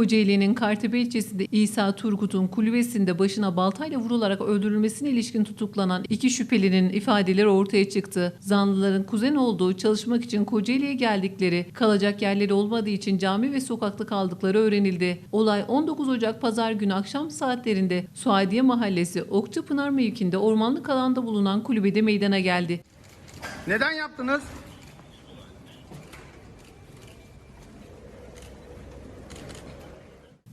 Kocaeli'nin Kartepe ilçesinde İsa Turgut'un kulübesinde başına baltayla vurularak öldürülmesine ilişkin tutuklanan iki şüphelinin ifadeleri ortaya çıktı. Zanlıların kuzen olduğu çalışmak için Kocaeli'ye geldikleri, kalacak yerleri olmadığı için cami ve sokakta kaldıkları öğrenildi. Olay 19 Ocak Pazar günü akşam saatlerinde Suadiye Mahallesi Okçapınar mevkinde ormanlık alanda bulunan kulübede meydana geldi. Neden yaptınız?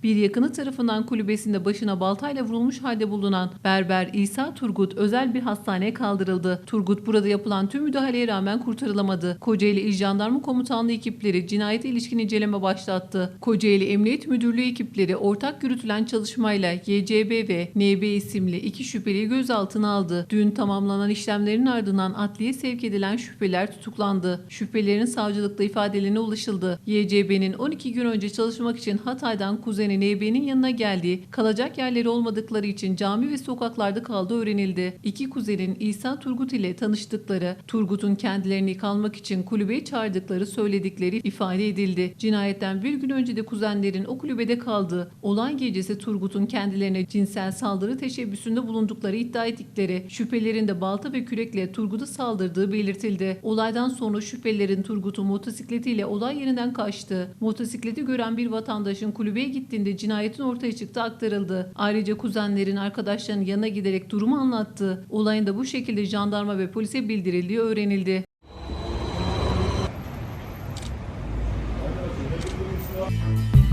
Bir yakını tarafından kulübesinde başına baltayla vurulmuş halde bulunan berber İsa Turgut özel bir hastaneye kaldırıldı. Turgut burada yapılan tüm müdahaleye rağmen kurtarılamadı. Kocaeli İl Jandarma Komutanlığı ekipleri cinayete ilişkin inceleme başlattı. Kocaeli Emniyet Müdürlüğü ekipleri ortak yürütülen çalışmayla YCB ve NB isimli iki şüpheliyi gözaltına aldı. Dün tamamlanan işlemlerin ardından adliye sevk edilen şüpheliler tutuklandı. Şüphelerin savcılıkta ifadelerine ulaşıldı. YCB'nin 12 gün önce çalışmak için Hatay'dan kuzeni NB'nin yanına geldiği, kalacak yerleri olmadıkları için cami ve sokaklarda kaldığı öğrenildi. İki kuzenin İsa Turgut ile tanıştıkları, Turgut'un kendilerini kalmak için kulübeye çağırdıkları söyledikleri ifade edildi. Cinayetten bir gün önce de kuzenlerin o kulübede kaldığı, olay gecesi Turgut'un kendilerine cinsel saldırı teşebbüsünde bulundukları iddia ettikleri, şüphelerin de balta ve kürekle Turgut'a saldırdığı belirtildi. Olaydan sonra şüphelilerin Turgut'un motosikletiyle olay yerinden kaçtığı, motosikleti gören bir vatandaşın kulübeye gittiğinde cinayetin ortaya çıktığı aktarıldı. Ayrıca kuzenlerin arkadaşlarının yanına giderek durumu anlattı. Olayın da bu şekilde jandarma ve polise bildirildiği öğrenildi. Thank